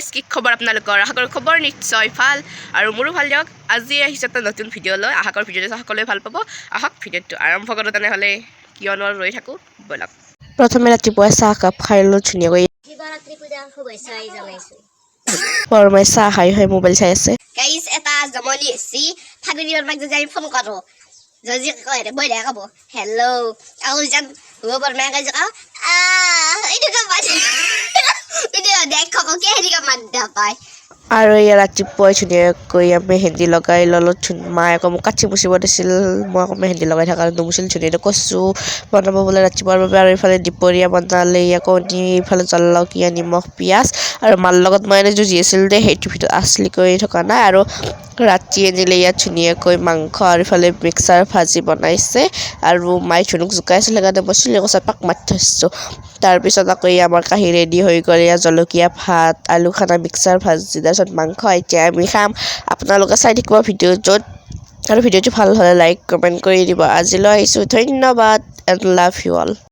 Guys কি খবৰ আপোনালোকৰ? আশা কৰোঁ খবৰ নিশ্চয় ভালো। আৰু মোৰো ভালো দিয়ক। আজি আহিছে এটা নতুন ভিডিঅ' লৈ। আশা কৰোঁ ভিডিঅ'টো সকলোৱে ভালো পাব। আহক ভিডিঅ'টো আৰম্ভ কৰোঁ তেনেহ'লে। কিয়নো ৰৈ থাকোঁ। ব'লক। প্ৰথমে ৰাতিপুৱাই চাহ কাপ খাই ল'লোঁ ধুনীয়াকৈ। বৰমাই চাহ খাই খাই মোবাইল চাই আছে। গাইজ এটা জমনি এসছি ফাগুনি বৰমাক যদি আমি ফোন কৰোঁ। যদি কয় মই দেখা ক'ব হেল্ল' আৰু যেন বৰমাই কয় যে খককে সেনেকুৱা মাত নাপায় আৰু এয়া ৰাতিপুৱাই ধুনীয়াকৈ মেহেন্দি লগাই ল'লোঁ মায়ে আকৌ মোক কাঠি মুচিব দিছিল মই আকৌ মেহেন্দি লগাই থকা নুমুচিল ধুনীয়াকৈ কচু বনাব বোলে ৰাতিপুৱাৰ বাবে আৰু এইফালে দুপৰীয়া বনালে আকৌ নি এইফালে জলকীয়া নিমখ পিঁয়াজ আৰু মাৰ লগত মই এনেই যুঁজি দেই সেইটো ভিতৰত আচলি কৰি থকা নাই আৰু ৰাতি আনিলে ইয়াত ধুনীয়াকৈ মাংস আৰু ইফালে মিক্সাৰ ভাজি বনাইছে আৰু মায়ে ধুনুক জোকাই আছিল সেইকাৰণে মই চিলি কচাৰ পাক মাতি থৈছোঁ। তাৰপিছত আকৌ এই আমাৰ কাঁহী ৰেডি হৈ গ'ল, এয়া জলকীয়া ভাত, আলু খানা, মিক্সাৰ ভাজি, তাৰপিছত মাংস, এতিয়া আমি খাম। আপোনালোকে চাই থাকিব ভিডিঅ'টোত আৰু ভিডিঅ'টো ভালো হ'লে লাইক কমেণ্ট কৰি দিব। আজিলৈ আহিছোঁ, ধন্যবাদ এণ্ড লাভ ইউ অল